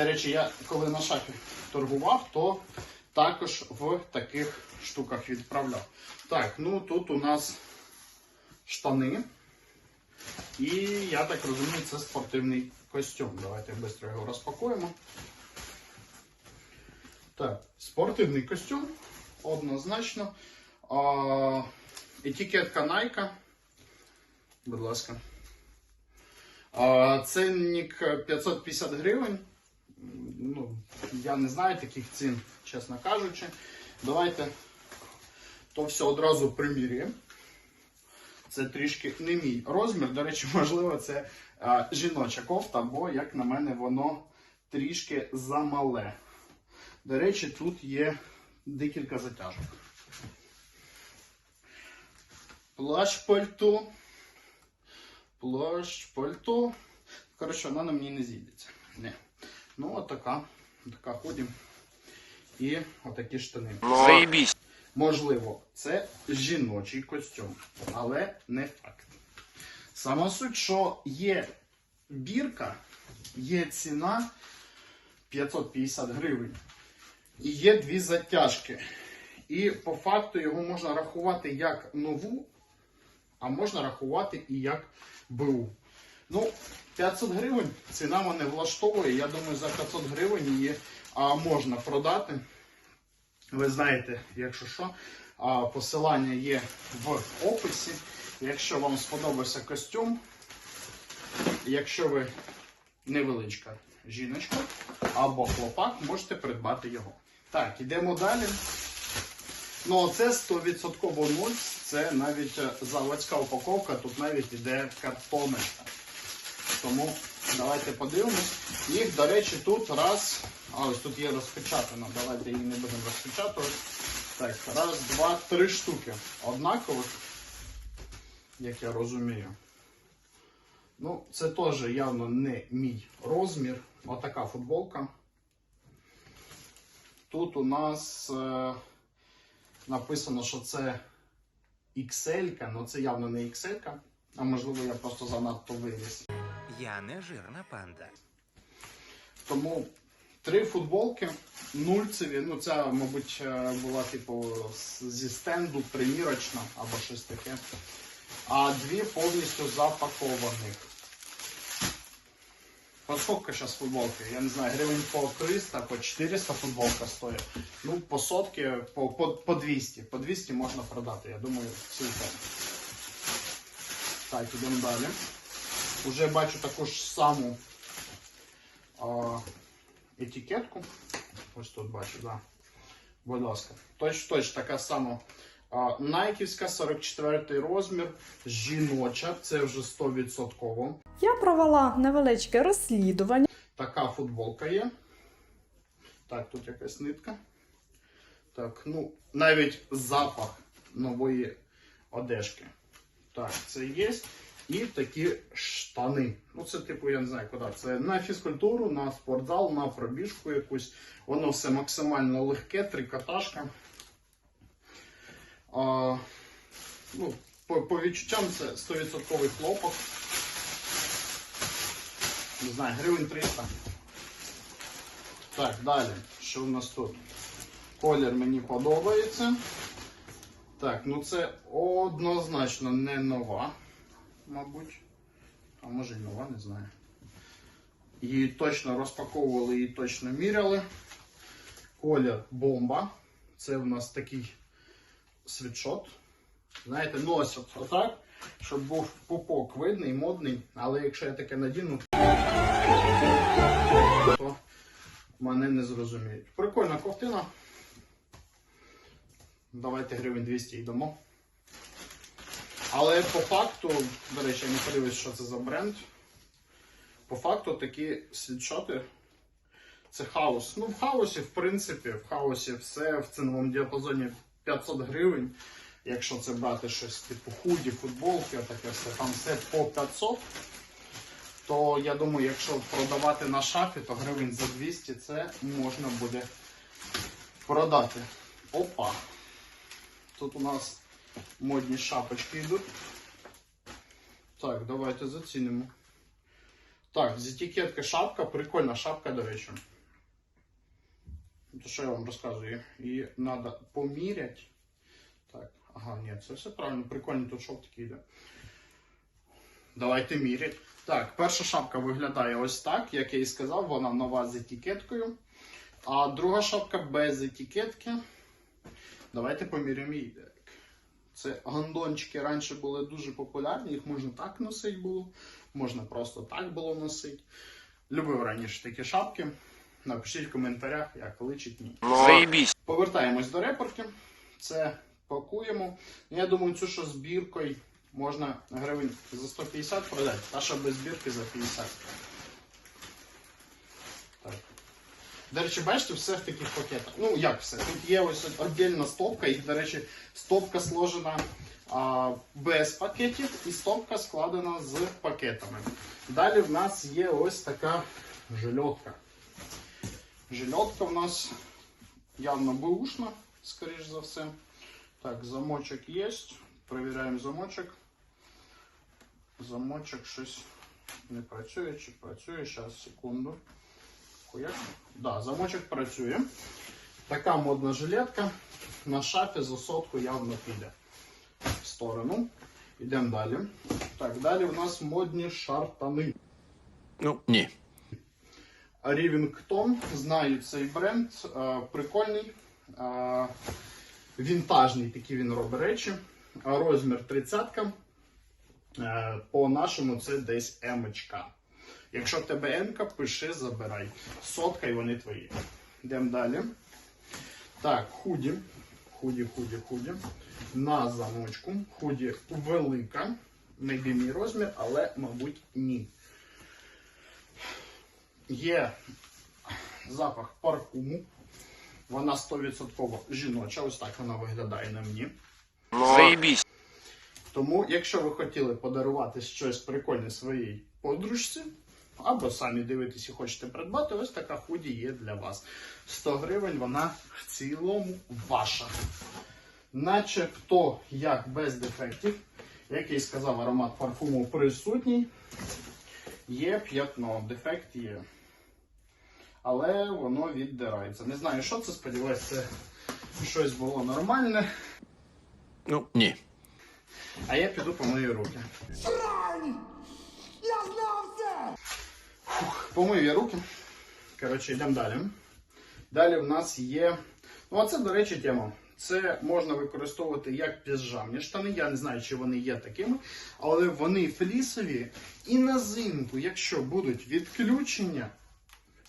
До речі, я коли на шафі торгував, то також в таких штуках відправляв. Так, ну тут у нас штани. І я так розумію, це спортивний костюм. Давайте швидко його розпакуємо. Так, спортивний костюм, однозначно. А, етикетка Nike. Будь ласка. А, ценник 550 гривень. Ну, я не знаю таких цін, чесно кажучи. Давайте то все одразу примірюємо. Це трішки не мій розмір. До речі, можливо, це а, жіноча кофта, бо, як на мене, воно трішки замале. До речі, тут є декілька затяжок. Плащ пальто. Плащ пальто. Коротше, вона на мені не зійдеться. Не. Ну, отака. Така ходім. І отакі штани. Заебись. Можливо, це жіночий костюм, але не факт. Сама суть, що є бірка, є ціна 550 гривень. І є дві затяжки. І по факту його можна рахувати як нову, а можна рахувати і як БУ. Ну, 500 гривень ціна мене влаштовує. Я думаю, за 500 гривень її а, можна продати. Ви знаєте, якщо що, а, посилання є в описі. Якщо вам сподобався костюм, якщо ви невеличка жіночка або хлопак, можете придбати його. Так, ідемо далі. Ну, це 100% нуль, це навіть е, заводська упаковка, тут навіть іде картоночка. Тому давайте подивимось. Їх, до речі, тут раз. А ось тут є розпечатано. Давайте її не будемо розпечатувати. Так, раз, два, три штуки. Однакових, як я розумію. Ну, це теж явно не мій розмір. Отака футболка. Тут у нас е, написано, що це XL, але це явно не XL, а можливо я просто занадто виріс. Я не жирна панда. Тому три футболки, нульцеві. Ну, ця, мабуть, е, була типу зі стенду примірочна або щось таке. А дві повністю запакованих. По сколько зараз футболки? Я не знаю, гривень по 300, по 400 футболка стоїть. Ну, по сотки, по, по, по 200. По 200 можна продати, я думаю, цілком. Так, ідемо далі. Уже бачу таку ж саму а, етикетку. Ось тут бачу, так. Да. Будь ласка. Точ, точ така сама. А, Найківська 44 розмір, жіноча, це вже 100%. Я провела невеличке розслідування. Така футболка є. Так, тут якась нитка. Так, ну, навіть запах нової одежки. Так, це є. І такі штани. Ну, це, типу, я не знаю куди. Це на фізкультуру, на спортзал, на пробіжку якусь. Воно все максимально легке, трикотажка. А, ну, по, по відчуттям це 100% хлопок. Не знаю, гривень 300. Так, далі. Що в нас тут? Колір мені подобається. Так, ну це однозначно не нова, мабуть. А може і нова, не знаю. Її точно розпаковували, її точно міряли. Колір бомба. Це в нас такий світшот. Знаєте, носять отак, щоб був пупок видний, модний, але якщо я таке надіну, то мене не зрозуміють. Прикольна ковтина. Давайте гривень 200 йдемо. Але по факту, до речі, я не подивився, що це за бренд. По факту такі світшоти це хаос. Ну, в хаосі, в принципі, в хаосі все в ціновому діапазоні 500 гривень. Якщо це брати щось типу худі, футболки, таке все, там все по 500. То я думаю, якщо продавати на шафі, то гривень за 200 це можна буде продати. Опа! Тут у нас модні шапочки йдуть. Так, давайте зацінимо. Так, з етикетки шапка, прикольна шапка, до речі. То що я вам розказую? Її треба поміряти. Так, ага, ні, це все правильно, прикольно, тут шовтики йде. Давайте міряти. Так, перша шапка виглядає ось так, як я і сказав, вона нова з етикеткою. А друга шапка без етикетки. Давайте поміряємо її. Це гандончики раніше були дуже популярні, їх можна так носити було, можна просто так було носити. Любив раніше такі шапки. Напишіть в коментарях, як личить ні. Заебись. Повертаємось до репорки. Це пакуємо. Я думаю, цю що з біркою можна гривень за 150 продати, а що без бірки за 50. Так. До речі, бачите, все в таких пакетах. Ну, як все? Тут є ось віддільна стопка, і, до речі, стопка сложена а, без пакетів, і стопка складена з пакетами. Далі в нас є ось така жильотка. Жильотка в нас явно бэушна, скоріш за все. Так, замочок є. Провіряємо замочок. Замочок щось не працює чи працює. Зараз, секунду. Хуяк. Да, замочок працює. Така модна жилетка. На шафі за сотку явно піде в сторону. Йдемо далі. Так, далі у нас модні шартани. Ну, ні. Рівінгтон, знаю цей бренд, е, прикольний, е, вінтажний такий він робить речі. А Розмір 30 е, по нашому це десь емочка. Якщо в тебе емка, пиши, забирай. Сотка і вони твої. Йдемо далі. Так, худі. Худі, худі, худі. На замочку. Худі велика. Не мій розмір, але, мабуть, ні. Є запах парфуму. Вона 100% жіноча, ось так вона виглядає на мені. Заебись. Тому, якщо ви хотіли подарувати щось прикольне своїй подружці, або самі дивитесь і хочете придбати, ось така худі є для вас. 100 гривень вона в цілому ваша. Начебто, як без дефектів, як я і сказав, аромат парфуму присутній. Є п'ятно, дефект є. Але воно віддирається. Не знаю, що це, сподіваюся, це щось було нормальне. Ну, ні. А я піду помию руки. Фух, помию я руки. Коротше, йдемо далі. Далі в нас є. Ну, а це, до речі, тема. Це можна використовувати як піжамні штани. Я не знаю, чи вони є такими, але вони флісові. І на зимку, якщо будуть відключення,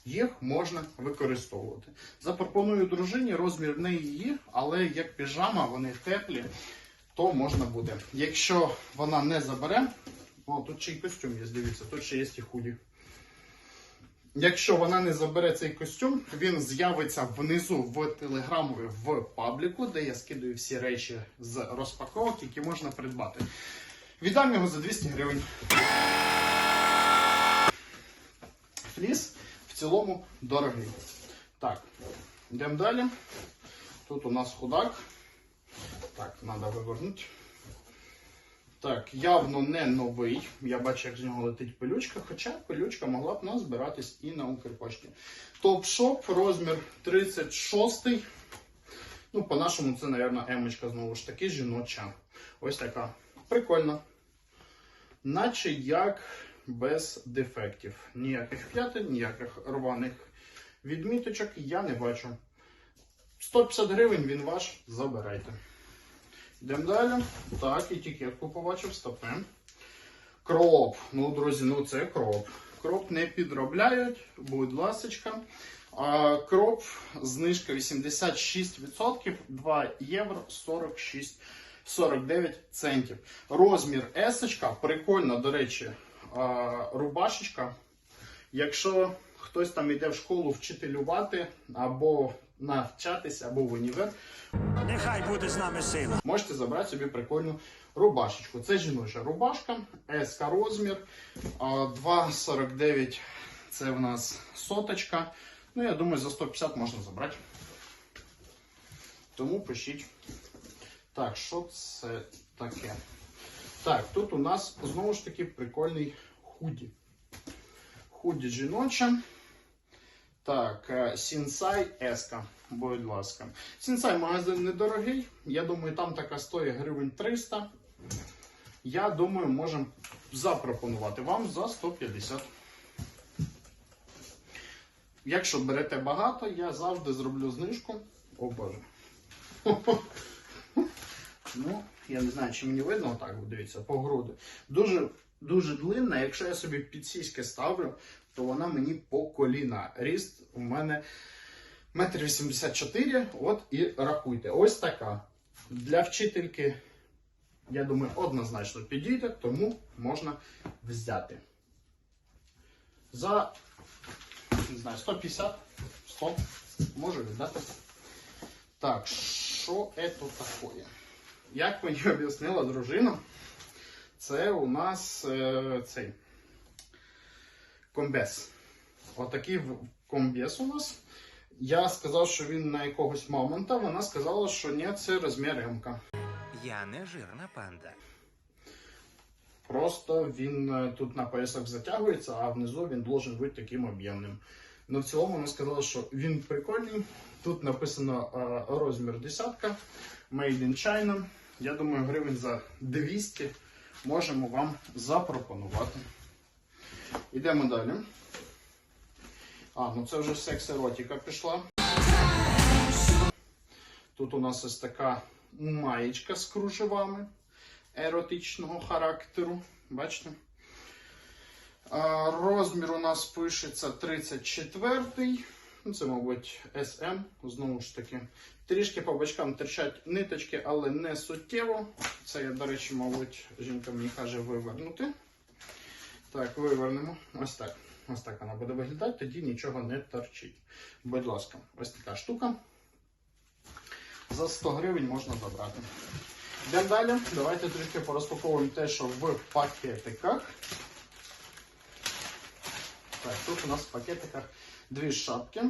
їх можна використовувати. Запропоную дружині, розмір в неї є, але як піжама, вони теплі, то можна буде. Якщо вона не забере, о, тут ще й костюм є, дивіться, тут ще є і худі. Якщо вона не забере цей костюм, він з'явиться внизу в телеграмові в пабліку, де я скидаю всі речі з розпаковок, які можна придбати. Віддам його за 200 гривень. Фліс в цілому дорогий. Так, йдемо далі. Тут у нас худак. Так, треба вивернути. Так, явно не новий. Я бачу, як з нього летить пилючка, хоча пилючка могла б у нас збиратись і на Укрпошті. Топ-шоп, розмір 36. Ну, по-нашому, це, мабуть, емочка знову ж таки жіноча. Ось така. Прикольна. Наче як без дефектів. Ніяких п'ятин, ніяких рваних відміточок я не бачу. 150 гривень він ваш, забирайте. Йдемо далі. Так, етикетку побачив, стопи. Кроп. Ну, друзі, ну це кроп. Кроп не підробляють, будь ласочка. Кроп, знижка 86%, 2 євро 46 49 центів. Розмір есочка, прикольна, до речі, рубашечка. Якщо хтось там йде в школу вчителювати або навчатися, або в універ, Нехай буде з нами сила. можете забрати собі прикольну рубашечку. Це жіноча рубашка, СК розмір, 2,49 це в нас соточка. Ну, я думаю, за 150 можна забрати. Тому пишіть. Так, що це таке? Так, тут у нас знову ж таки прикольний худі. худі жіноча. Так, е, Сінсай Еска, будь ласка. Сінсай магазин недорогий. Я думаю, там така стоїть гривень 300. Я думаю, можемо запропонувати вам за 150. Якщо берете багато, я завжди зроблю знижку. О Боже. Ну, я не знаю, чи мені видно отак, дивіться, по груди. Дуже, дуже длинна. Якщо я собі під сіськи ставлю, то вона мені по коліна. Ріст у мене метр вісімдесят чотири. От і рахуйте. Ось така. Для вчительки, я думаю, однозначно підійде, тому можна взяти. За не знаю, 150, 100 можу віддати. Так, що це таке? Як мені об'яснила дружина, це у нас е, цей комбез. Отакий комбез у нас. Я сказав, що він на якогось мамонта, вона сказала, що ні, це розмір М. Я не жирна панда. Просто він е, тут на поясах затягується, а внизу він должен бути таким об'ємним. Ну, в цілому вона сказала, що він прикольний. Тут написано е, розмір десятка, Made in China. Я думаю, гривень за 200 можемо вам запропонувати. Йдемо далі. А, ну це вже секс-еротика пішла. Тут у нас ось така маєчка з кружевами еротичного характеру. Бачите? Розмір у нас пишеться 34-й. Ну, Це, мабуть, SM, знову ж таки. Трішки по бочкам терчать ниточки, але не суттєво. Це я, до речі, мабуть, жінка мені каже вивернути. Так, вивернемо. Ось так. Ось так вона буде виглядати, тоді нічого не торчить. Будь ласка, ось така штука. За 100 гривень можна забрати. Йдемо далі. Давайте трішки порозпаковуємо те, що в пакетиках. Так, тут у нас в пакетиках дві шапки.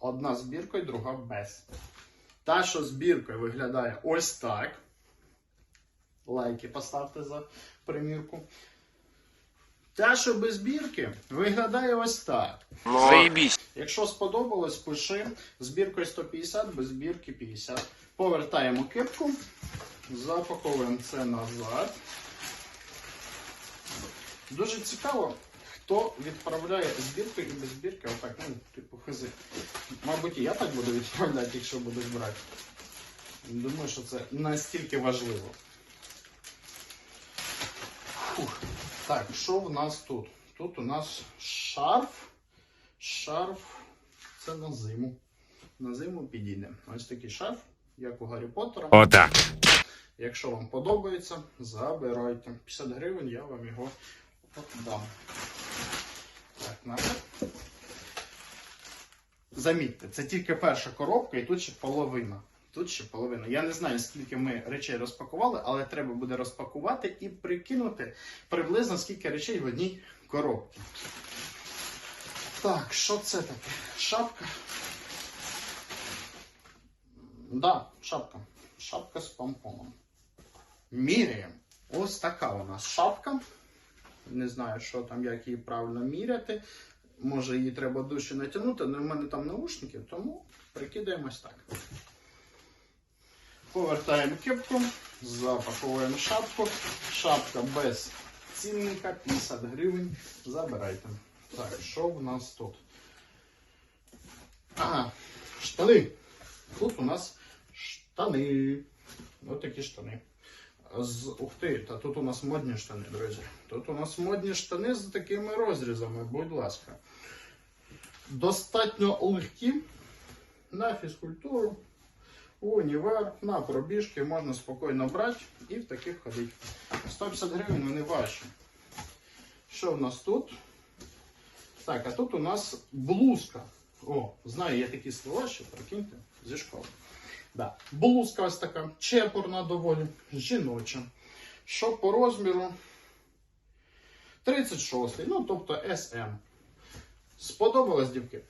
Одна з біркою, друга без. Та, що з біркою виглядає ось так. Лайки поставте за примірку. Та, що без бірки, виглядає ось так. Заебись. Якщо сподобалось, пиши. Збіркою 150, без збірки 50. Повертаємо кипку, запаковуємо це назад. Дуже цікаво, хто відправляє збіркою і без збірки. Отак, ну, типу хизи. Мабуть, і я так буду відправляти, якщо буду брати. Думаю, що це настільки важливо. Фух. Так, що в нас тут? Тут у нас шарф. Шарф це на зиму. На зиму підійде. Ось такий шарф, як у Гаррі Поттера. Отак. Якщо вам подобається, забирайте. 50 гривень я вам його дам. Так, надо. Замітьте, це тільки перша коробка і тут ще половина. Тут ще половина. Я не знаю, скільки ми речей розпакували, але треба буде розпакувати і прикинути приблизно скільки речей в одній коробці. Так, що це таке? Шапка. Да, шапка. Шапка з помпоном. Міряємо. Ось така у нас шапка. Не знаю, що там, як її правильно міряти. Може її треба дужче натягнути, але в мене там наушники, тому прикидаємось так. Повертаємо кепку, запаковуємо шапку. Шапка без цінника, 50 гривень. Забирайте. Так, що в нас тут? Ага, штани. Тут у нас штани. Ось такі штани. З, ух ти, та тут у нас модні штани, друзі. Тут у нас модні штани з такими розрізами, будь ласка. Достатньо легкі на фізкультуру, універ, на пробіжки можна спокійно брати і в таких ходити. 150 гривень вони ваші. Що в нас тут? Так, а тут у нас блузка. О, знаю, є такі слова, що прикиньте, зі школи. Да. Блузка ось така, чепурна доволі, жіноча. Що по розміру? 36, ну тобто SM. Сподобалось, дівки?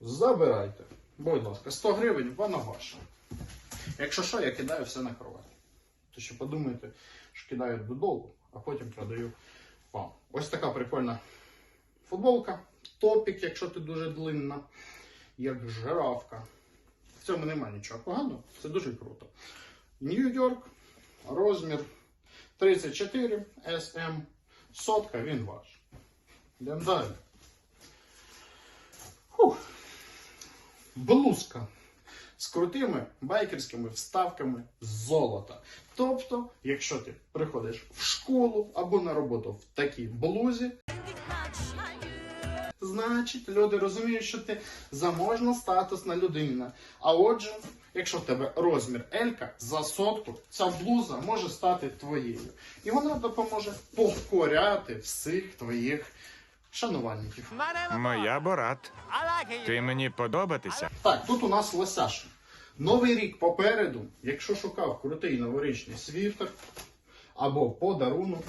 Забирайте. Будь ласка, 100 гривень, вона ваша. Якщо що, я кидаю все на кровать. То що подумайте, що кидаю додолу, а потім продаю вам. Ось така прикольна Футболка, топік, якщо ти дуже длинна, як жирафка. В цьому немає нічого поганого, це дуже круто. Нью-Йорк, розмір 34 SM, сотка, він ваш. Йдемо далі. Блузка з крутими байкерськими вставками з золота. Тобто, якщо ти приходиш в школу або на роботу в такій блузі, значить люди розуміють, що ти заможна статусна людина. А отже, якщо в тебе розмір Елька за сотку, ця блуза може стати твоєю. І вона допоможе покоряти всіх твоїх шанувальників. Моя Борат. Ти мені подобатися? Так, тут у нас лосяш. Новий рік попереду, якщо шукав крутий новорічний світер або подарунок,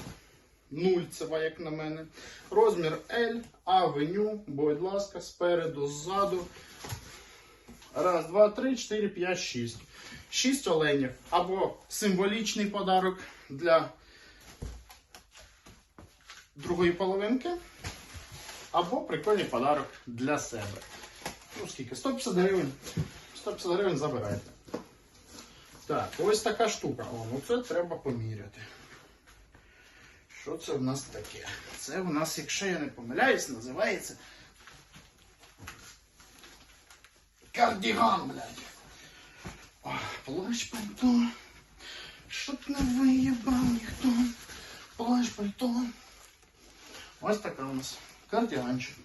нульцева, як на мене. Розмір L, авеню, будь ласка, спереду, ззаду. Раз, два, три, чотири, п'ять, шість. Шість оленів. Або символічний подарок для другої половинки, або прикольний подарок для себе. Ну, скільки? 150 гривень. 150 гривень забирайте. Так, ось така штука. О, ну це треба поміряти. Що це в нас таке? Це в нас, якщо я не помиляюсь, називається кардіган, блядь. О, плащ пальто. Щоб не виїбав ніхто. Плащ пальто. Ось така у нас кардіганчик.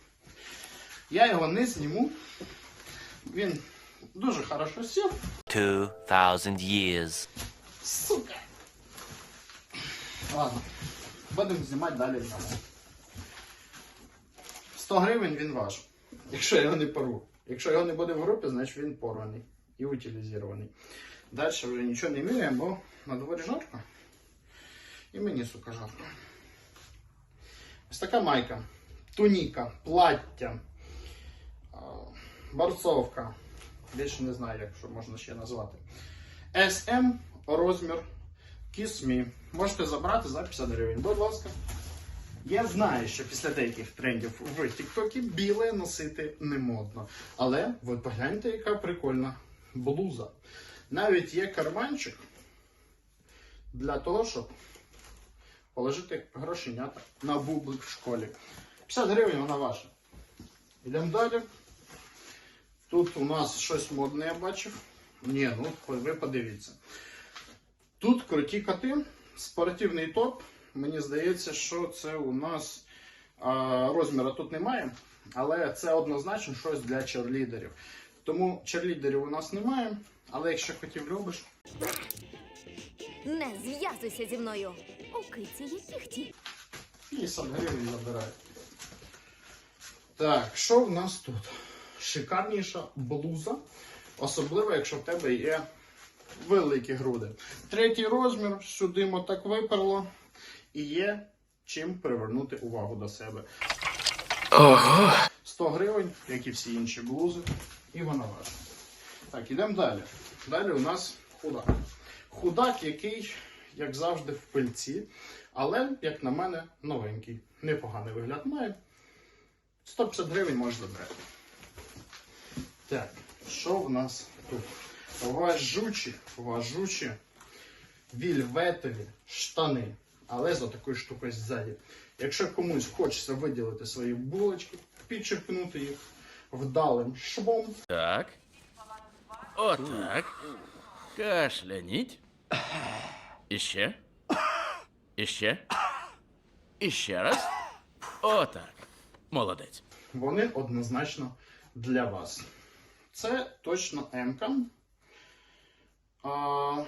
Я його не зніму. Він дуже хорошо сів. 2000 years. Сука. Ладно. Будемо знімати далі знову. 100 гривень він ваш. Якщо його не порву. Якщо його не буде в групі, значить він порваний і утилізований. Далі вже нічого не міряємо, бо на дворі жарко. І мені, сука, жарко. Ось така майка. Туніка, плаття, борцовка. Більше не знаю, як що можна ще назвати. SM розмір Me. Можете забрати за 50 гривень. Будь ласка. Я знаю, що після деяких трендів в Тіктокі біле носити не модно. Але ви погляньте, яка прикольна блуза. Навіть є карманчик для того, щоб положити грошенята на бублик в школі. 50 гривень вона ваша. Йдемо далі. Тут у нас щось модне я бачив. Ні, ну ви подивіться. Тут круті коти, спортивний топ. Мені здається, що це у нас а, розміру тут немає, але це однозначно щось для черлідерів. Тому черлідерів у нас немає, але якщо хотів любиш, Не зв'язуйся зі мною. У киці є кіхті. 50 гривень забирай. Так, що в нас тут? Шикарніша блуза, особливо, якщо в тебе є великі груди. Третій розмір, сюди мо так виперло, і є чим привернути увагу до себе. 100 гривень, як і всі інші блузи, і вона ваша. Так, ідемо далі. Далі у нас худак. Худак, який, як завжди, в пильці, але, як на мене, новенький. Непоганий вигляд має. 150 гривень можна забрати. Так, що в нас тут? Важучі, важучі вільветові штани, але за такою штукою ззаді. Якщо комусь хочеться виділити свої булочки, підчеркнути їх вдалим швом, Так. Отак. Кашляніть. Іще. Іще. Іще раз. Отак. Молодець. вони однозначно для вас. Це точно М-ка. А,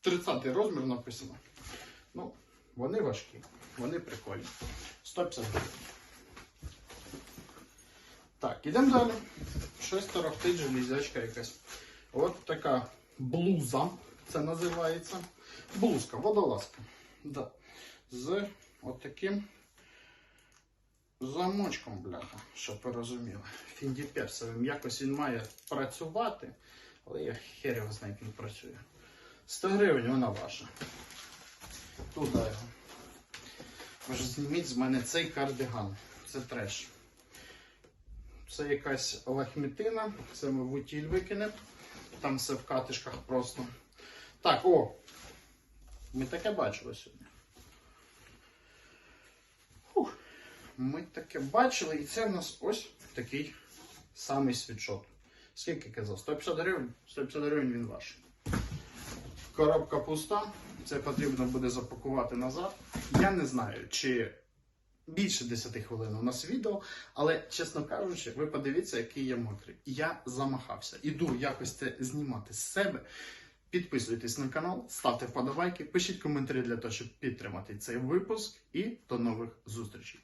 30 розмір написано. Ну, вони важкі, вони прикольні. 150 гривень. Так, ідемо далі. Щось торохтить железячка якась. От така блуза, це називається. Блузка, водолазка. Да. З от таким замочком, бляха, щоб ви розуміли. Фіндіперсовим. Якось він має працювати, але я хер його знаю, як він працює. 100 гривень вона ваша. Туди його. Ж зніміть з мене цей кардиган. це треш. Це якась лахмітина, це ми в утіль викинемо. Там все в катишках просто. Так, о! Ми таке бачили сьогодні. Ми таке бачили, і це в нас ось такий самий світшот. Скільки казав? 150 гривень? 150 гривень він ваш. Коробка пуста. Це потрібно буде запакувати назад. Я не знаю, чи більше 10 хвилин у нас відео, але, чесно кажучи, ви подивіться, який я мокрий. Я замахався. Іду якось це знімати з себе. Підписуйтесь на канал, ставте вподобайки, пишіть коментарі для того, щоб підтримати цей випуск. І до нових зустрічей.